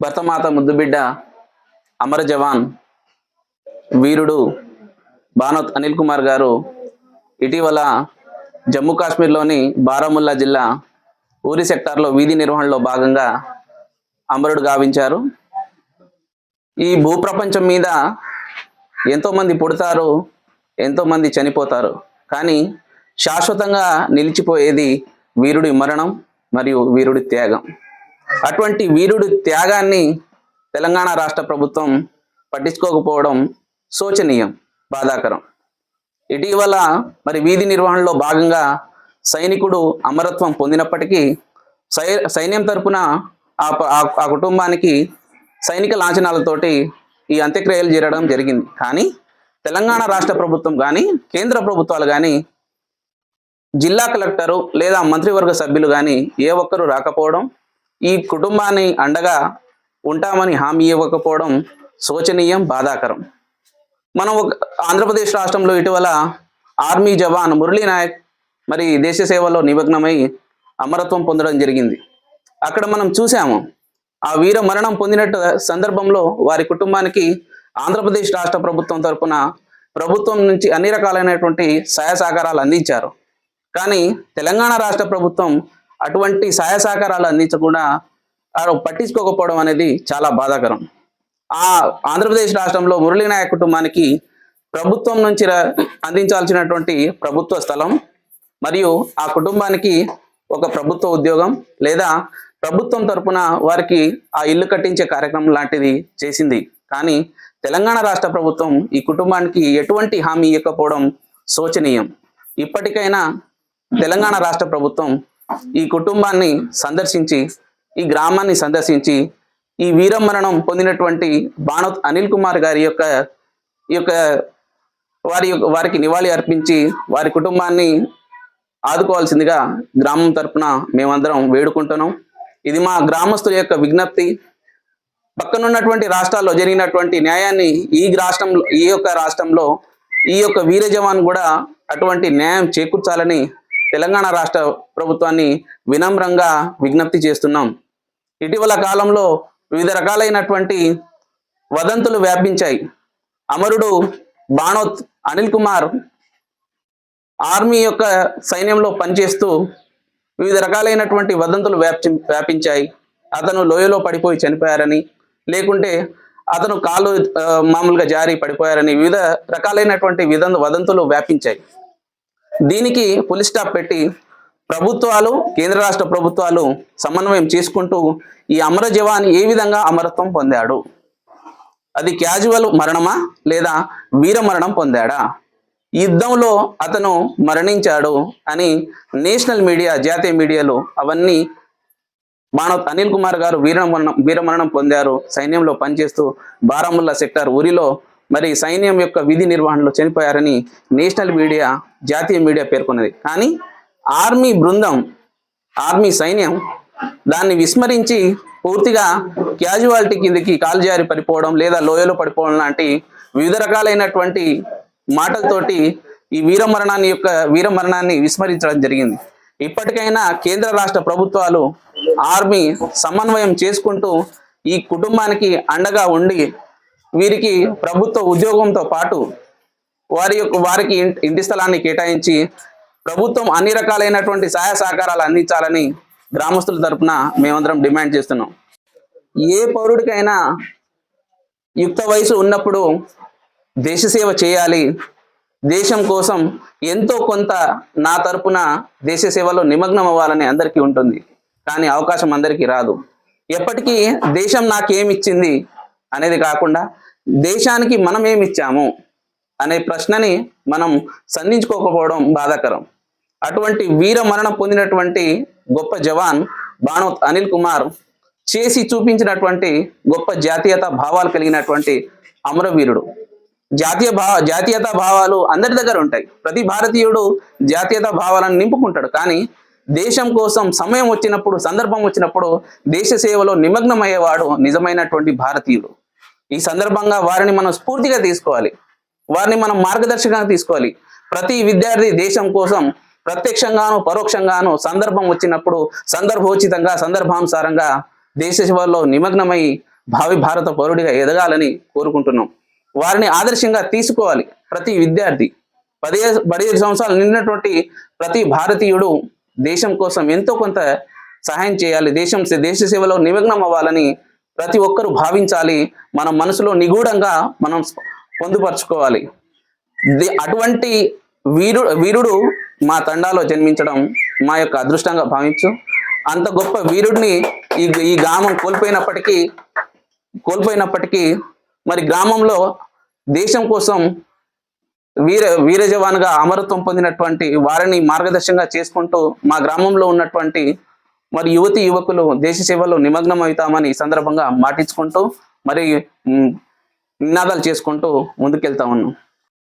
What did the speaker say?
భర్తమాత ముద్దుబిడ్డ అమర జవాన్ వీరుడు బానోత్ అనిల్ కుమార్ గారు ఇటీవల జమ్మూ కాశ్మీర్లోని బారాముల్లా జిల్లా ఊరి సెక్టార్లో వీధి నిర్వహణలో భాగంగా అమరుడు గావించారు. ఈ భూప్రపంచం మీద ఎంతోమంది పుడతారు ఎంతోమంది చనిపోతారు. కానీ శాశ్వతంగా నిలిచిపోయేది వీరుడి మరణం మరియు వీరుడి త్యాగం. అటువంటి వీరుడు త్యాగాన్ని తెలంగాణ రాష్ట్ర ప్రభుత్వం పట్టించుకోకపోవడం శోచనీయం బాధాకరం. ఇటీవల మరి వీధి నిర్వహణలో భాగంగా సైనికుడు అమరత్వం పొందినప్పటికీ సై సైన్యం తరపున ఆ ఆ- ఆ కుటుంబానికి సైనిక లాంఛనాలతోటి ఈ అంత్యక్రియలు జరగడం జరిగింది. కానీ తెలంగాణ రాష్ట్ర ప్రభుత్వం కానీ కేంద్ర ప్రభుత్వాలు కానీ జిల్లా కలెక్టరు లేదా మంత్రివర్గ సభ్యులు కానీ ఏ ఒక్కరు రాకపోవడం ఈ కుటుంబాన్ని అండగా ఉంటామని హామీ ఇవ్వకపోవడం శోచనీయం బాధాకరం. మనం ఒక ఆంధ్రప్రదేశ్ రాష్ట్రంలో ఇటీవల ఆర్మీ జవాన్ మురళీ నాయక్ మరి దేశ సేవలో నిమగ్నమై అమరత్వం పొందడం జరిగింది. అక్కడ మనం చూసాము ఆ వీర మరణం పొందినట్టు సందర్భంలో వారి కుటుంబానికి ఆంధ్రప్రదేశ్ రాష్ట్ర ప్రభుత్వం తరపున ప్రభుత్వం నుంచి అన్ని రకాలైనటువంటి సహాయ సహకారాలు అందించారు. కానీ తెలంగాణ రాష్ట్ర ప్రభుత్వం అటువంటి సహాయ సహకారాలు అందించకుండా వారు పట్టించుకోకపోవడం అనేది చాలా బాధాకరం. ఆ ఆంధ్రప్రదేశ్ రాష్ట్రంలో మురళీ నాయక్ కుటుంబానికి ప్రభుత్వం నుంచి ర- అందించాల్సినటువంటి ప్రభుత్వ స్థలం మరియు ఆ కుటుంబానికి ఒక ప్రభుత్వ ఉద్యోగం లేదా ప్రభుత్వం తరపున వారికి ఆ ఇల్లు కట్టించే కార్యక్రమం లాంటిది చేసింది. కానీ తెలంగాణ రాష్ట్ర ప్రభుత్వం ఈ కుటుంబానికి ఎటువంటి హామీ ఇవ్వకపోవడం శోచనీయం. ఇప్పటికైనా తెలంగాణ రాష్ట్ర ప్రభుత్వం ఈ కుటుంబాన్ని సందర్శించి ఈ గ్రామాన్ని సందర్శించి ఈ వీరమరణం పొందినటువంటి బాణోత్ అనిల్ కుమార్ గారి యొక్క ఈ యొక్క వారి యొక్క వారికి నివాళి అర్పించి వారి కుటుంబాన్ని ఆదుకోవాల్సిందిగా గ్రామం తరపున మేమందరం వేడుకుంటున్నాం. ఇది మా గ్రామస్తుల యొక్క విజ్ఞప్తి. పక్కనున్నటువంటి రాష్ట్రాల్లో జరిగినటువంటి న్యాయాన్ని ఈ రాష్ట్రంలో ఈ యొక్క రాష్ట్రంలో ఈ యొక్క వీర జవాన్ కూడా అటువంటి న్యాయం చేకూర్చాలని తెలంగాణ రాష్ట్ర ప్రభుత్వాన్ని వినమ్రంగా విజ్ఞప్తి చేస్తున్నాం. ఇటీవల కాలంలో వివిధ రకాలైనటువంటి వదంతులు వ్యాపించాయి. అమరుడు బాణోత్ అనిల్ కుమార్ ఆర్మీ యొక్క సైన్యంలో పనిచేస్తూ వివిధ రకాలైనటువంటి వదంతులు వ్యాప్చి వ్యాపించాయి. అతను లోయలో పడిపోయి చనిపోయారని లేకుంటే అతను కాలు మామూలుగా జారి పడిపోయారని వివిధ రకాలైనటువంటి విధ వదంతులు వ్యాపించాయి. దీనికి పులి స్టాప్ పెట్టి ప్రభుత్వాలు కేంద్ర రాష్ట్ర ప్రభుత్వాలు సమన్వయం చేసుకుంటూ ఈ అమర జవాన్ ఏ విధంగా అమరత్వం పొందాడు? అది క్యాజువల్ మరణమా లేదా వీర మరణం పొందాడా? యుద్ధంలో అతను మరణించాడు అని నేషనల్ మీడియా జాతీయ మీడియాలో అవన్నీ మానవ్ అనిల్ కుమార్ గారు వీరమరణం వీరమరణం పొందారు. సైన్యంలో పనిచేస్తూ బారాముల్లా సెక్టార్ ఊరిలో మరి సైన్యం యొక్క విధి నిర్వహణలో చనిపోయారని నేషనల్ మీడియా జాతీయ మీడియా పేర్కొన్నది. కానీ ఆర్మీ బృందం ఆర్మీ సైన్యం దాన్ని విస్మరించి పూర్తిగా క్యాజువాలిటీ కిందకి కాలు జారి పడిపోవడం లేదా లోయలో పడిపోవడం లాంటి వివిధ రకాలైనటువంటి మాటలతోటి ఈ వీరమరణాన్ని యొక్క వీరమరణాన్ని విస్మరించడం జరిగింది. ఇప్పటికైనా కేంద్ర రాష్ట్ర ప్రభుత్వాలు ఆర్మీ సమన్వయం చేసుకుంటూ ఈ కుటుంబానికి అండగా ఉండి వీరికి ప్రభుత్వ ఉద్యోగంతో పాటు వారి యొక్క వారికి ఇంటి స్థలాన్ని కేటాయించి ప్రభుత్వం అన్ని రకాలైనటువంటి సహాయ సహకారాలు అందించాలని గ్రామస్తుల తరపున మేమందరం డిమాండ్ చేస్తున్నాం. ఏ పౌరుడికైనా యుక్త వయసు ఉన్నప్పుడు దేశ సేవ చేయాలి. దేశం కోసం ఎంతో కొంత నా తరపున దేశ సేవలో నిమగ్నం అవ్వాలని అందరికీ ఉంటుంది. కానీ అవకాశం అందరికీ రాదు. ఎప్పటికీ దేశం నాకేమిచ్చింది అనేది కాకుండా దేశానికి మనం ఏమిచ్చాము అనే ప్రశ్నని మనం సంధించుకోకపోవడం బాధాకరం. అటువంటి వీర మరణం పొందినటువంటి గొప్ప జవాన్ బాణోత్ అనిల్ కుమార్ చేసి చూపించినటువంటి గొప్ప జాతీయత భావాలు కలిగినటువంటి అమరవీరుడు జాతీయ భావ జాతీయత భావాలు అందరి దగ్గర ఉంటాయి. ప్రతి భారతీయుడు జాతీయత భావాలను నింపుకుంటాడు. కానీ దేశం కోసం సమయం వచ్చినప్పుడు సందర్భం వచ్చినప్పుడు దేశ సేవలో నిమగ్నమయ్యేవాడు నిజమైనటువంటి భారతీయుడు. ఈ సందర్భంగా వారిని మనం స్ఫూర్తిగా తీసుకోవాలి. వారిని మనం మార్గదర్శకంగా తీసుకోవాలి. ప్రతి విద్యార్థి దేశం కోసం ప్రత్యక్షంగాను పరోక్షంగాను సందర్భం వచ్చినప్పుడు సందర్భోచితంగా సందర్భానుసారంగా దేశ సేవలో నిమగ్నమై భావి భారత పౌరుడిగా ఎదగాలని కోరుకుంటున్నాం. వారిని ఆదర్శంగా తీసుకోవాలి ప్రతి విద్యార్థి. పదిహేను పదిహేడు సంవత్సరాలు నిండినటువంటి ప్రతి భారతీయుడు దేశం కోసం ఎంతో కొంత సహాయం చేయాలి. దేశం దేశ సేవలో నిమగ్నం అవ్వాలని ప్రతి ఒక్కరూ భావించాలి. మన మనసులో నిగూఢంగా మనం పొందుపరచుకోవాలి. అటువంటి వీరు వీరుడు మా తండాలో జన్మించడం మా యొక్క అదృష్టంగా భావించు. అంత గొప్ప వీరుడిని ఈ ఈ గ్రామం కోల్పోయినప్పటికీ కోల్పోయినప్పటికీ మరి గ్రామంలో దేశం కోసం వీర వీర జవాన్గా అమరత్వం పొందినటువంటి వారిని మార్గదర్శంగా చేసుకుంటూ మా గ్రామంలో ఉన్నటువంటి మరి యువతి యువకులు దేశ సేవలో నిమగ్నం అవుతామని సందర్భంగా మాటించుకుంటూ మరి నినాదాలు చేసుకుంటూ ముందుకెళ్తా ఉన్నాం.